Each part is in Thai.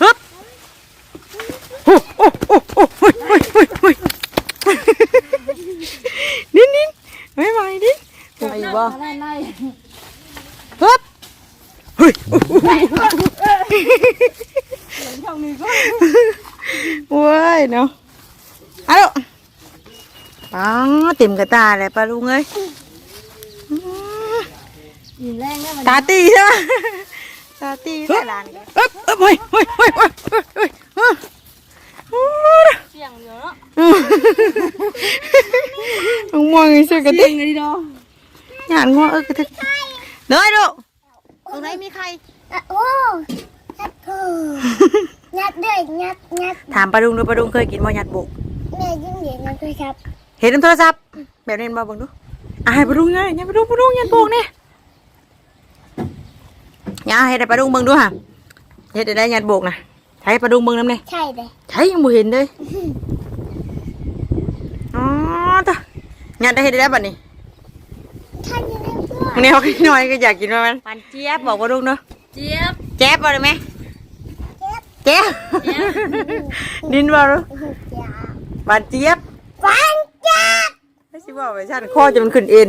ฮึบโอ้โอ้โอ้โอ้เฮ้ยเฮ้ยเฮ้ยเฮ้ยนินนินไม่ไหวนินไหวบ่ไล่ไล่ฮึบ เฮ้ยช่องนี้ก็โว้ยเนาะเอาลูกปังเต็มกระตาเลยปลาลุงเอ้ยยินแรงได้มันตาตีใช่ไหมตาตีใส่หลานกันเอ๊บเอ๊บเฮ้ยเฮ้ยเฮ้ยเฮ้ยเฮ้ยเฮ้ยเฮ้ยโอ้ยเสียงเยอะมึงมองไอ้เสื้อกระเติยงกเลยดิดอหยาดงัวเออกระติกเลยลูกตรงไหนมีใครโอ้ยัดกูยัดด้วยยัดยัดถามปลาดุงดูปลาดุงเคยกินบ่หยัดบุกแม่ยิ่งเหยียดนะด้วยครับเห็นในโทรศัพท์แบบนี้บ่เบิ่งดูอะให้ปลาดุงไงยังปลาดุงปลาดุงยัดบุกเนี่ยย่าให้ได้ปลาดุงเบิ่งดูฮะ เฮ็ดได้ได้หยัดบุกนะใช้ปลาดุงเบิ่งน้ำเนี่ยใช่เลยใช่ยังบ่เห็นเลยอ๋อตาหยัดได้เฮ็ดได้แล้วบัดนี้ท่านยังไงเพื่อนวันนี้เขาขี้น้อยก็อยากกินว่ามันปันเจี๊ยบบอกปลาดุงเนาะเจี๊ยบแจ๊บบ่ได้ไหมแจ๊บดินบ่รู้อย่าปันเจี๊ยบฟังจับไม่ใช่ว่าไปชันคอจะมันขึ้นเอ็น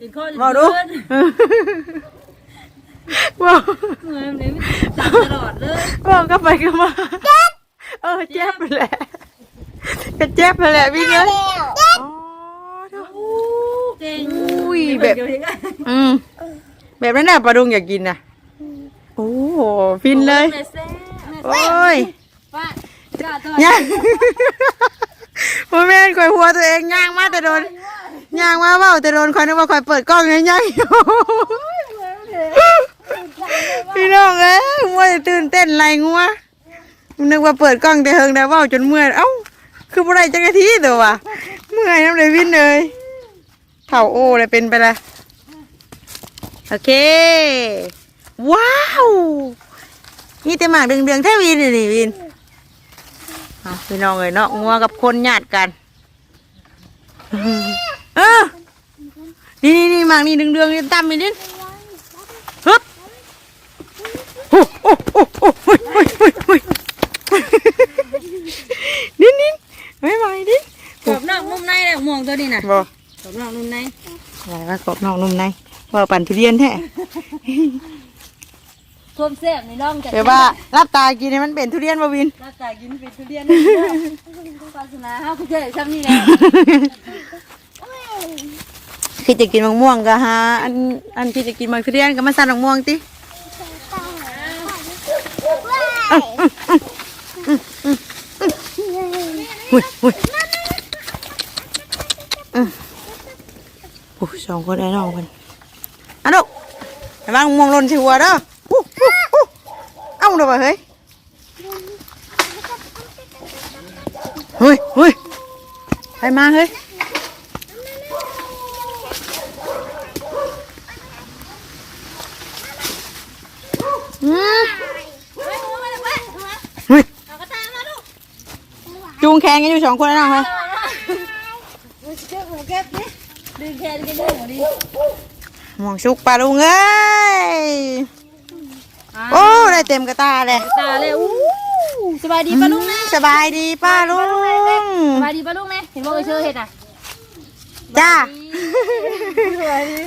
อีกคนบอกดู บอกเหมือนเลยจับตลอดเลยบอกก็ไปก็มาเออแจ๊บไปแหละก็แจ๊บไปแหละพี่เงี้ยแล้วอ๋อเด้อเก่งอุ้ยแบบอืมแบบนั้นน่ะปลาดุงอยากกินน่ะโอ้โหฟินเลยโอ้ยป้าจ้าตัวย่างพ่อแม่นคอยหัวตัวเองย่างมาแต่โดนย่างมาเว่าแต่โดนคอยนึกว่าคอยเปิดกล้องยังย่างอยู่ พี่น้องเอ้ยมัวแต่ตื่นเต้นไรงัวนึกว่าเปิดกล้องแต่เฮิงได้ว่าจนเมื่อยเอ้า คือบ่ได้จังนาทีตัววะเมื่อยน้ำเลยวินเลยเท่าโอ้เลยเป็นไปละโอเค ว้าวนี่แต่หมากเดืองๆแท้วินนี่นี่วินพี่น้องเอ้ยเนาะงัวกับคนญาติกันเออนี่นี่นี่หมากนี่ดึงเดืองนี่ตามไปนิฮึบโอ้โอ้โอ้โอ้เฮ้ยเฮ้ยเฮ้ยเฮ้ยนิดนิดไม่ไหวดิ กบนอกนุ่มในเลยม่ วงตัวนี้น่ะบ่กบนอกนุ่มในอะไรวะกรอบนอกนุ่มในว่าปั่นทุเรียนแท้ท่วมแซ่บในร่องจะเดี๋ยวว่ารับตากินให้มันเป็นทุเรียนบ่วินรักษากินเป็นทุเรียนศาสนาเฮาคือเจอซ้ำนี่แหละคือจะกินมะม่วงก็ฮะอันอันที่จะกินมะทุเรียนก็มาสั่นมะม่วงติหุ้ยหุ้ย อืมโอ้ยสองคนไอ้น้องคนอันนู้ระวังมองหลนชิหัวเด้ออู้อู้อู้เอ้าเด้อวะเฮ้ยเฮ้ยเฮ้ยไปมาเฮ้ยอืมเฮ้ยจูงแขนกันอยู่สองคนแล้วนะ ดึงแขนกันดึงหมดดิมองชุกปลาลุงเอ้ยโอ้ได้เต็มกระตาเลยตาเลยอู้สบายดีปะลุงนะสบายดีป้าลุงสบายดีปะลุงไหมเห็นว่าเออเชื่อเห็ดอะจ้า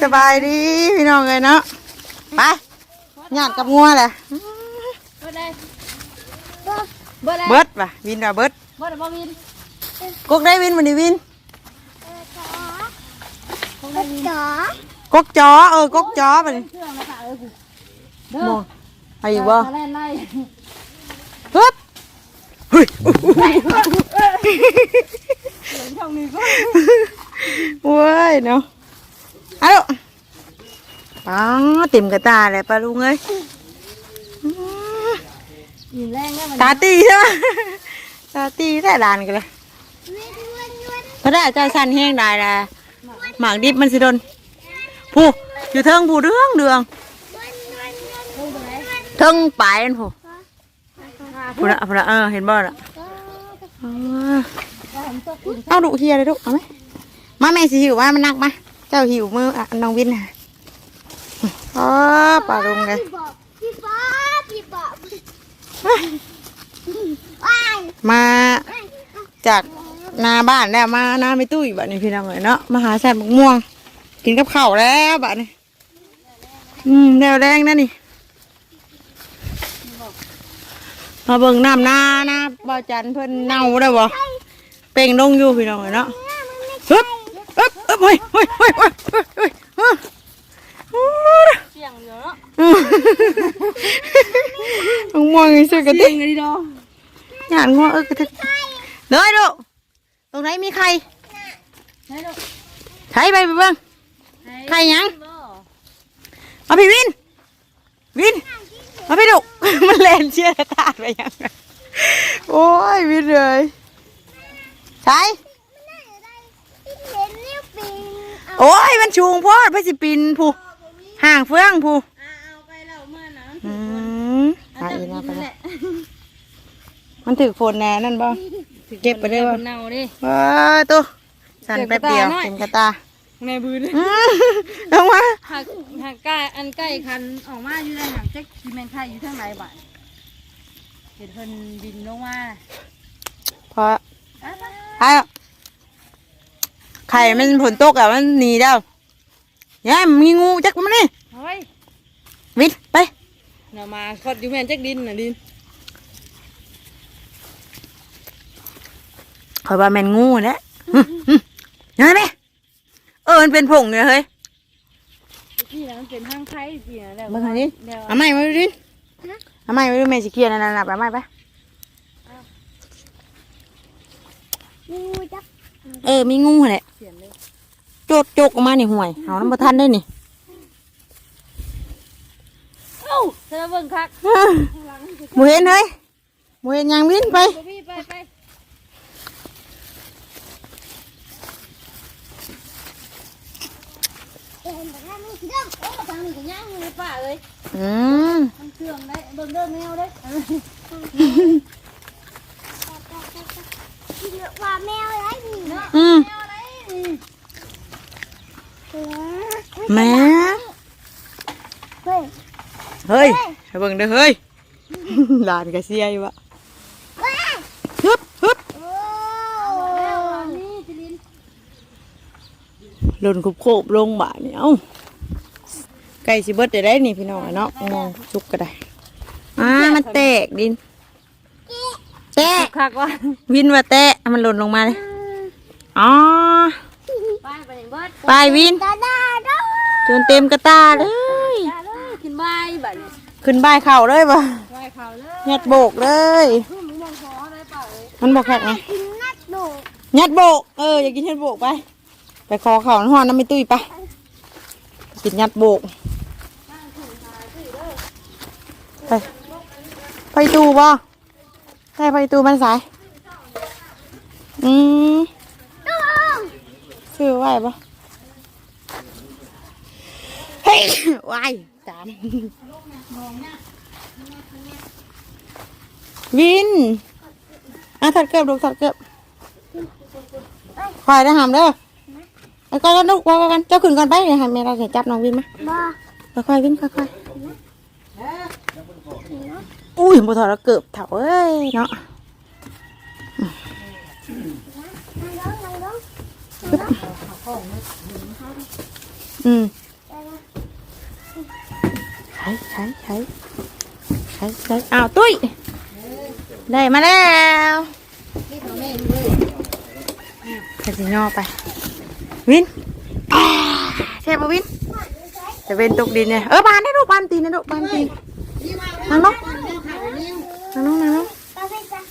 สบายดีพี่น้องเลยเนาะไปหยาดกับงัวแหละเบิดเลยเบิดเลยเบิดป่ะวินว่ะเบิดเบิดบ่วินกกได้วินวันนี้วิน จ๋อกกจอเออกกจอไปเลยเครื่องนะค่ะเออมองไอ้บ่ไล่ไล่ฮึบเฮ้ยช่องนี้ก็โว้ยเนาะเอาลูกปังเต็มกระตาเลยปลาลุงเอ้ยยินแรงได้มันตาตีใช่ไหมตาตีได้ลานกันเลยพระได้ใจสั่นแห้งได้ละ หมากดิบมันสิโดนผู้อยู่เทิงผู้เดืองเดืองเทิงปลายนั่นผู้ผู้ละผู้ละเออเห็นบ่ละเออเอาดุเฮียเลยดุเอาไหมมาแม่สิหิวว่ามันหนักมาเจ้าหิวมืออะน้องวินน่ะอ๋อปลาลงเลยพี่บอกพี่ป๊าพี่บอกว้ายมาจาก นาบ้านแล้วมานาไม่ตุ้ยบัดนี้พี่น้องเอ้ยเนาะมาหาแซ่บมะม่วง กินกับข้าวแล้วบัดนี้อืมแนวแรงนะนี่มาเบิ่งน้ำนานะบ่าวจันเพิ่นเน่าได้บ่เป่งลงอยู่พี่น้องเอ้ยเนาะฮึบฮึบฮึบเฮ้ยเฮ้ยเฮ้ยเฮ้ยเฮ้ยเฮ้ยเฮ้ยโอ้ยเสียงเดียวเนาะอืมมะม่วงอีซื่อกระเสีติยงเลยดิดอหยาดงัวเออกระติกเลยลูก ตรงไหนมีใครให้ลูกใช้ไปไปเบิ่งใครยังบ่เอาพี่วิน วินเอาพี่ดุมันเล่นเชียร์ตาดไปยังไงโอ้ยวินเลยใช่ที่เห็นนิ้วปิงเอาโอ้ยมันชูงโพอดไปสิปินผู้ห่างเฟืองผู้เอาไปแล้วเมื่อนะอืมเอาเอาจับอีกกินะนไปนั่นแหละละมันถือโฟนแน่นั่นบ่ เก็บไปได้บ่คนเน่าดิ ว้าตัวสั่นแป๊บเดียวเต็มกระตาในบืนอืมลงมาหักหักใกล้อันใกล้คันออกมาอยู่ในหักเจ๊กซีเมนต์ไทยอยู่ทางไหนบ้านเห็นเพิ่นบินลงมาพอไปไปไอ้ไข่มันผลตกอะมันหนีแล้วเนี่ยมีงูจักมันนี่เฮ้ยวินไป เดี๋ยวมาคดอยู่แม่นเจ๊กดินน่ะดิน อยว่าแมนงูแหล้วยังไงเออมันเป็นผงเนี่ยเฮ้ยที่นั่นเป็นห้างไทยที่นั่นแหละเบิ่งหน่อยดิเดี๋ยวเอาไม้มาดูดิเอาไม้มาดูแม่สิเคลียร์นั่นน่ะไปเอาไม้ไปงูจับเออมีงูแหละเขียนเลยโจกโจกออกมานี่ห่วยเอาน้ำประทันได้นี่เอ้าเธอเบิ่งคักหมูเห็นเฮ้ยหมูเห็นยังวินไปบ่พี่ไปไป เห็นแต่ถ้ามีเรื่อง โอ้ทางนี้ก็ย่างอยู่ในป่าเลยอืมมันเครื่องได้เบิ่งเด้อแมวเด้อว่าแมวอะไรนี่เนาะอืมแมวอะไรนี่แม่เฮ้ยเฮ้ยให้เบิ่งเด้อเฮ้ยหลานก็เสียอยู่วะว้าฮึบฮึบโอ้แล้วอันนี้จิลินหล่นคุบโคบลงบ่านี่เอ้าไก่สิเบิดได้ได้นี่พี่น้องอะเนาะมองสุกก็ได้อ่ามันแตกดิน แตกคักว่าวินว่าแตะมันหล่นลงมาเลยอ๋อไปไปเบิดไปวินดาดาดาจนเต็มกระตาเลยจ้าเลยกินใบบัดนี้ขึ้นบ่ายเข่าเลยบ่ใบเขาเลยยัดโบกเลยมึงมองขอได้ป่าเลยมันบอกแค่ไงกินนัดดูยัดโบกเอออยากกินยัดโบกไป ไปคอเข่าน้ำหอนน้ำไม่ตุ้ยไปกินยัดโบก ไป ไปตูบ่ได้ไปตูมันสายอืมดูซื้อไว้ปะเฮ้ยวายตามวินอะถัดเกือบลูกถัดเกือบคอยได้หามเด้อไอ้ก้อนกันลูกว่ากันเจ้าขึ้นก่อนไปเดี๋ยวให้แม่เราจะจับน้องวินมาบ่ค่อยๆวินค่อยๆ อุ้ยบ่ถอดแล้วเกือบเถาเอ้ยเนาะอืมใช้ใช้ใช้ใช้ใช้อ้าวตุ้ยได้มาแล้วกระสิย่อไป วินอ่าใช่ปะวินจะเป็นตกดินเนี่ยเออบานได้ลูกบานตีนนะลูกบานตีนนั่งนั่ง ลงนั่งลงก็ไปจ้ะ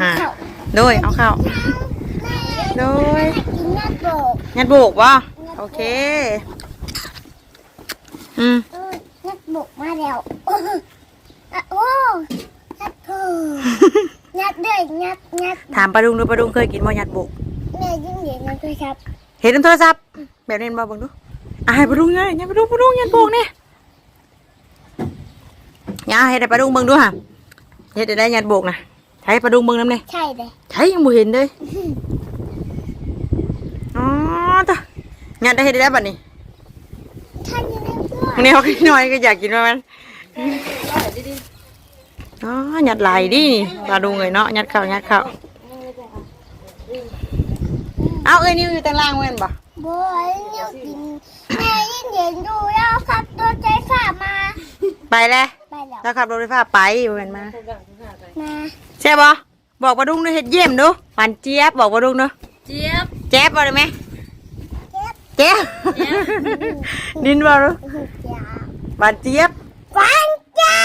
อ่าโดยเอาเข้าโดยกินนัดดูงัดโบกวะโอเค อืมเออนัดบุกมาแล้วโอ้อะโอ้นัดโอ้นัดด้วยนัดนัดถามปลาดุงดูปลาดุงเคยกินบ่ยัดโบกแม่ยิ้มเหยียดนัดด้วยครับเห็นในโทรศัพท์แบบนี้บ่เบังดูอะให้ปลาดุงไงยัดปลาดุงปลาดุงยัดโบกเนี่ยอย่าให้ได้ปลาดุงเบิ่งดูฮะ เฮ็ดได้ได้ยัดโบกนะใช้ปลาดุงเบิ่งนำเนี่ยใช่เลยใช้ยังบ่เห็นเลยอ๋อตะยัดได้เฮ็ดได้บัดนี้ท่านยังไงด้วยอันนี้เขาขี้น้อยก็อยากกินว่ามันอ๋อหยัดไหลดิปลาดุงเลยเนาะหยัดเข่าหยัดเข่าเอาเอ้ยนิวอยู่แต่ล่างเว้นบ่บอยเนี่ยกินแม่ยินเห็นดูแล้วขับตัวใจฝ่ามา ไปแล้วไป แล้วแล้วขับรถไฟฟ้าไปเว้นมามาใช่บ่บอกปลาดุงด้วยเฮ็ดเยี่ยมดูหวานเจี๊ยบบอกปลาดุงดูเจี๊ยบแจ๊บบ่ได้ไหมแจ๊บดินบ่ดูจ้าหวานเจี๊ยบฟังจ้า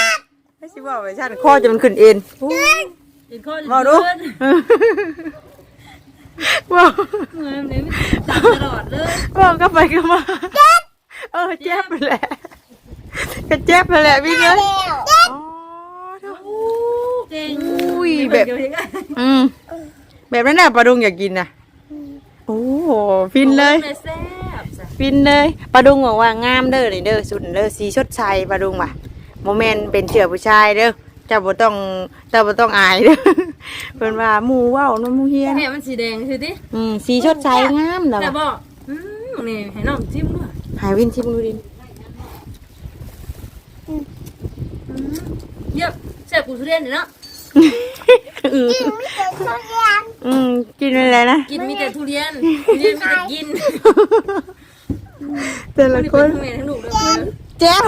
ไม่ใช่บอกไปชันคอจะมันขึ้นเอ็นอีกคนบอกดูเพื่อนบอกเงินเนี่ยไม่จับตลอดเลยบอกก็ไปก็มาเออแจ๊บไปแหละก็แจ๊บไปแหละพี่เอ้ย แล้ว อ๋อเด้อ เก่ง อุ้ย แบบอืมแบบนั้นน่ะปลาดุงอยากกินน่ะโอ้โหฟินเลย แซ่บจ้ะฟินเลยปลาดุงบอกว่างามเด้อนี่เด้อสุดเด้อสีชดชัยปลาดุงว่ะโมเมนเป็นเชื้อผู้ชายเด้อเจ้าบ่ต้องเจ้าบ่ต้องอายเด้อเพิ่นว่าหมู่เว้าเนาะหมู่เฮียนแม่มันสีแดงสิดิอืมสีชดชัยงามเด้อแต่ว่ะบอกอืมนี่ให้น้องจิ้มด้วยหายวินชิมดูดิอืมเยี่ยมแซ่บกูทุเรียนเดี๋ยวเนาะ อือกินไม่เคยทุเรียนอืมกินอะไรนะ กินมีแต่ทุเรียนทุเรียนมีแต่กินแต่ละนี่คเป็นนทั้งแม่ทั้งลูกเลยแจ๊บ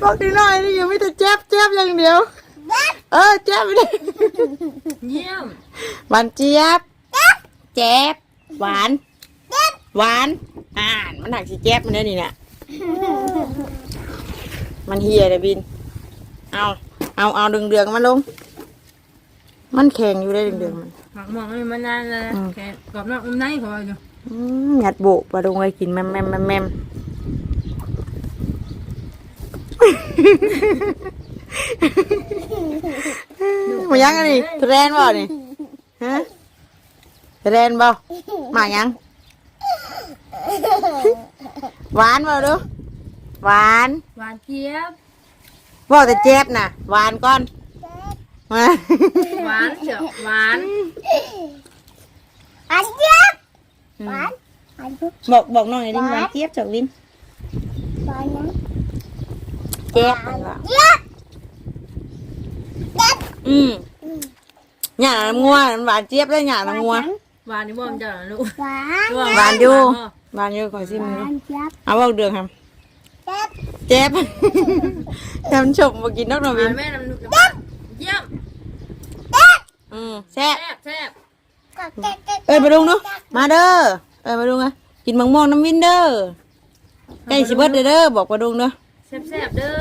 บอกดีหน่อยนี่ยังไม่แต่แจ๊บแจ๊บอย่างเดียว เออแจ๊บไปดิเยี่ยมหวานเจี๊ยบแจ๊บหวานหวานอ่านมันหักสิแจ๊บมันได้นี่เนี่ยมันเฮียเลยบิน เอาเอาเอาดึงเดืองๆมันลง มันแข็งอยู่ได้ดึงเดืองๆมันหมักหมองมันมานานแล้วนะอืมแกกรอบนอกนุ่มในพออยู่อืมหยัดโบกปลาดงไว้กินแมมแมมแมมแมมมายังอันนี้ทุเรนบ่นี่ฮะทุเรนบ่มายังหวานบ่ดูหวานหวานเจี๊ยบ บอกแต่เจ็บน่ะหวานก่อนมาหวานเฉียวหวานอันเจี๊ยบหวานอันเจี๊ยบบอกบอกน้องหน่อยดิหวานเจี๊ยบจอกลิ้นหวานยังเจ็บมันว่าเจี๊ยบเจี๊ยบอืมหยาน้ำงัวมันหวานเจี๊ยบเลยหยาน้ำงัวหวานนี่บ่มเจ้าน่ะลูกหวานหวานอยู่หวานอยู่ขอชิมหมือวานเจี๊ยบเอาบอกเดืองครับเจี๊ยบ เจ็บทำชมมากินนกนหวิวานนแม่น้ำน้ำเยี่ยมอืมแซ่บแซ่บแซ่บก็แก๊กแก๊กเอ้ยมาดุงเนาะมาเด้อ เอ้ยมาดุงอะกินมังม่วงน้ำวินเด้อใกล้สิเบิดเด้อเด้อบอกปลาดุงเด้อ แซ่บแซ่บเด้อ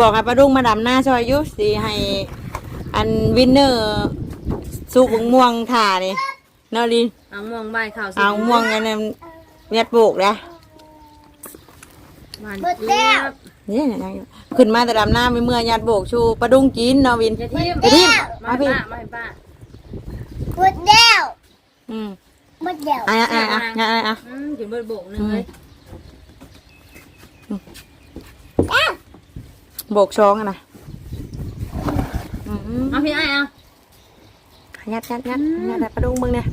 บอกให้ปลาดุงมาดำหน้าซอยอยุสิให้อันวินเนอร์สุกมังม่วงถ่านี่เนาะลิน เอาม่วงใบขาวสีเอาม่วงอันนั้นเนียดโบกนะหวานเจี๊ยบ นี่นะอยู่ขึ้นมาแต่ดำหน้าไม่เมื่อยัดโบกชูปลาดุงกินเนาะวินอย่าทิมอย่าทิ่มมามาพี่ป้ามาให้ป้าหมดแล้วอืมหมดแล้วอะอะอะอะอะอะอืมกินเบิดโบกหนึงเลยโบกช้องอะนะอืมเอาพี่ไอ้เอายัดยัดยัดยัดแต่ปลาดุงมึงเนี่ย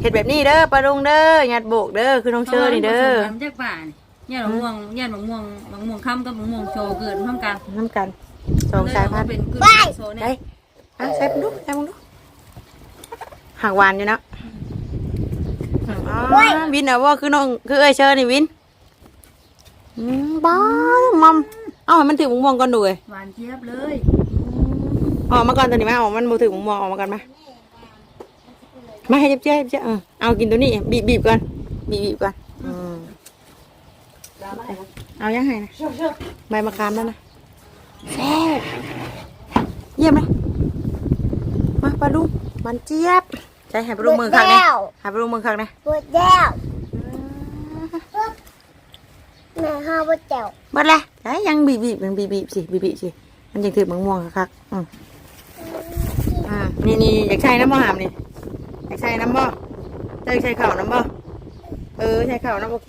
เห็ดแบบนี้เด้อปลาดุงเด้อยัดโบกเด้อคือน้องเชอร์นี่เด้อผสมกันจากป่านี่ เนี่ยมะม่วงเนี่ยมะม่วงมะม่วงค่ำกับมะม่วงโชว์เกิดพร้อมกันน้ำกันสองสายพันธุ์เป็นกึ่งโซนได้เนี่ยอะใส่มึงดูใส่มึงดูหักหวานอยู่เนาะอืมอ๋อวินเอาว่าคือน้องคือเอ้ยเชอร์นี่วินอืมบ้ามัมเอาให้มันถึงม่วงก่อนดูเลยหวานเจี๊ยบเลยออกมาก่อนตัวนี้ไหมออกมันบ่ถึงม่วงออกมาก่อนไหมมาให้เจ็บเจ็บเจ็บเออเอากินตัวนี้บีบบีบก่อนบีบบีบก่อนอืม เอายังไงนะใบมะขามแล้วนะแซ่บเยี่ยมเลยมาปลาดุงมันเจี๊ยบใช่ให้ปลาดุงมือข้างนี้ให้ปลาดุงมือข้างนี้หมดแล้วแม่ห้าหมดแล้วหมดเลยใช่ยังบีบบีบมันบีบบีบสิบีบบีบสิมันยังถือมังม่วงคักๆอืมอ่านี่นี่อยากใช้น้ำบ่หามนี่อยากใช้น้ำบ่เจ้าอยากใช้เข่าวน้ำบ่เออใช้เข่าวน้ำโอเค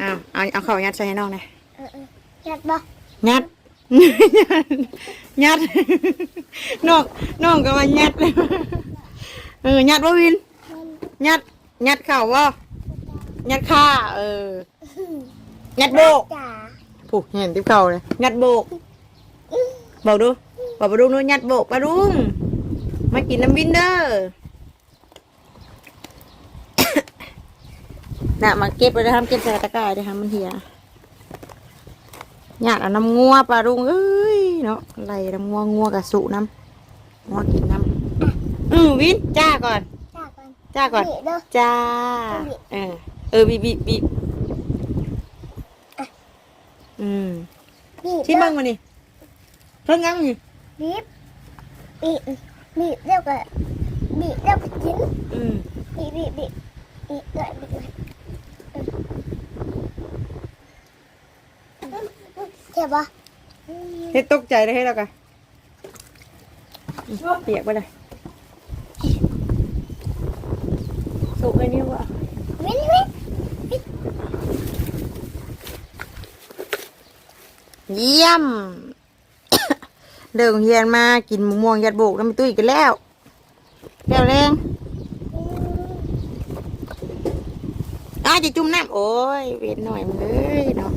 อ้าวเอาเอาเข่าวยัดใส่ให้น้องหน่อยเออเออยัดบ่ยัด ยัดน้องน้องก็มายัดเออยัดบ่วินยัดยัดเข่าวบ่ยัดข้าเออยัดโบกจ๋าผูกเห็นที่เข่าเลยยัดโบกจบอกดูบอกปลาดุงดูยัดโบกปลาดุงมากินน้ำวินเดอ น่ะมาเก็บไปเลยทำเก็บใส่ตะกร้าเลยทำมันเหี่ยหยาดเอาน้ำงัวปลาดุงเอ้ยเนาะไหลน้ำงัวงัวกับสุน้ำงัวกินน้ำอือวินจ้าก่อน จ้าก่อนจ้าก่อนบีบเด้อจ้าบีบเออเออบีบบีบบีบอืมบีบชิมเด้บ้าองมานี่เพิ่งงั้งนี่บีบบีบบีบเด้อก็บีบเด้อก็กินอืมบีบบีบบีบบีบเลยบีบเลย เจ็บปะเฮ็ดตกใจเลยให้แล้วกันเปียกไปเลยสุกไอ้นี่วะวินวินเยี่ยม เดินเฮียนมากินมะม่วงยัดโบกแล้วไม่ตุ้ยกันแล้ว แล้วแรงอ้าวจะจุ่มน้ำโอ้ยเวทหน่อยมึงเลยเนาะ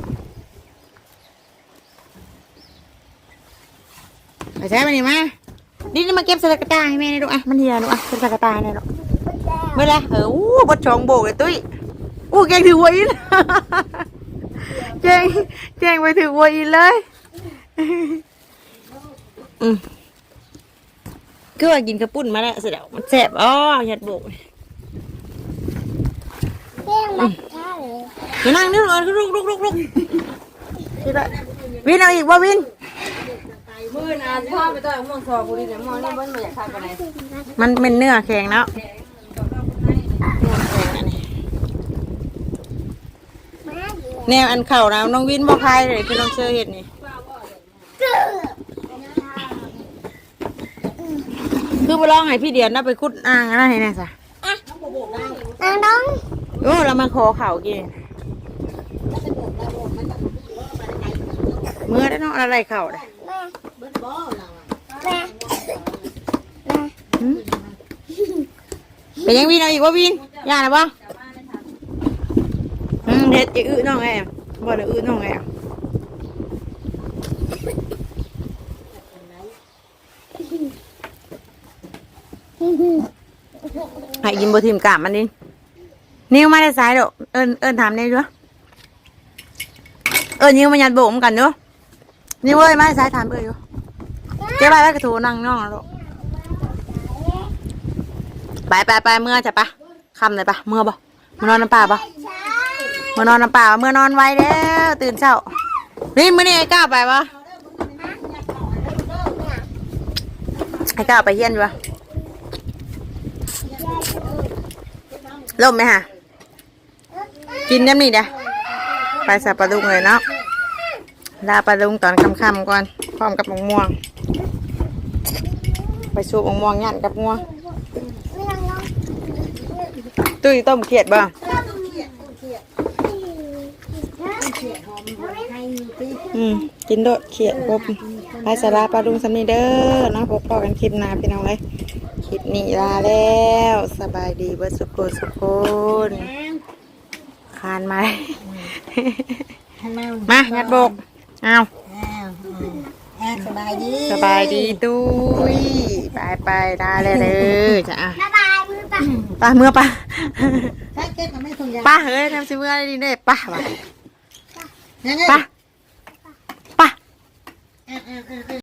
ไปใช้มานี่มาดินี่มาเก็บใส่กระตาให้แม่หน่อยลูกอะมันเหียลูกอะเก็บใส่กระตาหน่อยลูกไม่เลยเอออู้บดชองโบกเลยตุ้ยอู้เก่งถือวัวอินเก่งเก่งไปถือวัวอินเลยอืมก็ว่ากินกระปุ้นมาแล้วเสร็จแล้วมันแสบอ๋อยัดโบกเพียงมัดท่าเลยมานั่งนึกเลยลุกลุกลุกลุกที่ละวินเอาอีกว่าวินมื อนะพ่อไปต่อยมองซอกูดิเนี่ยมองนี่มันไม่อยากทำอะไรมันเป็นเนื้อแข็งแล้วมาะแนวอันเข่านะน้องวินบ่พายเลยคือน้องเชอเห็ดนี่คือไปลองให้พี่เดียนน่าไปคุดอ่างอะไรให้แน่สะนางน้องโอ้เรามาขอเข่ากินเมื่อได้เน้องอะไรเข่าได้ แม่แม่หืมเป็นยังวินเอาอีกว่าวินย่านะบ้างอืมเด็ดจะอื้อน้องไงอะบ่ได้อื้อน้องไงอะให้ยินบ่ทิมกามมันดินิ้วมาได้สายดอกเอิญเอิญถามได้ด้วยเอิญนิ้วมายัดโบมกันเด้อนิ้วเอ้ยมาได้สายถามเอ้ยอยู่ เจ๊ไปแล้วกระถูนั่งน้องแล้วไปไปไปเมื่อจะปะคำเลยปะเมื่อบ่มานอนน้ำป่าปะเมื่อนอนน้ำป่าเมื่อนอนไว้แล้วตื่นเช้านี่มื่อนี้ไอ้ก้าวไปปะไอ้ก้าวไปเฮียนอยู่ปะล่มไหมฮะกินน้ำนี่เด้อไปสับปลาดุงเลยเนาะลาปลาดุงตอนค่ำๆก่อนพร้อมกับมะม่วง ไปสูบมะม่วงยันกับงัวไม่นางน้องตุ้ยต้มเขียดบ่อืมกินโดดเขียดพบไปสาราปลาดุงสำนีเด้อเนาะพบพอกันคลิปหน้าพี่น้องเลยคลิปนี้ลาแล้ว สบายดีเบิดสุขสุขคนคานมามางัดโบกเอา สบายดีสบายดีตุ้ยไปไปๆได้เลยเด้อจ้ะอะบ๊ายบายมือปะไป้าเมื่อไป้าถ้าเก็บก็ไม่ต้องยาป้าเฮ้ยทำซิเมื่อได้ดีเด้อไป้าว่ะยังไงไป้าป้า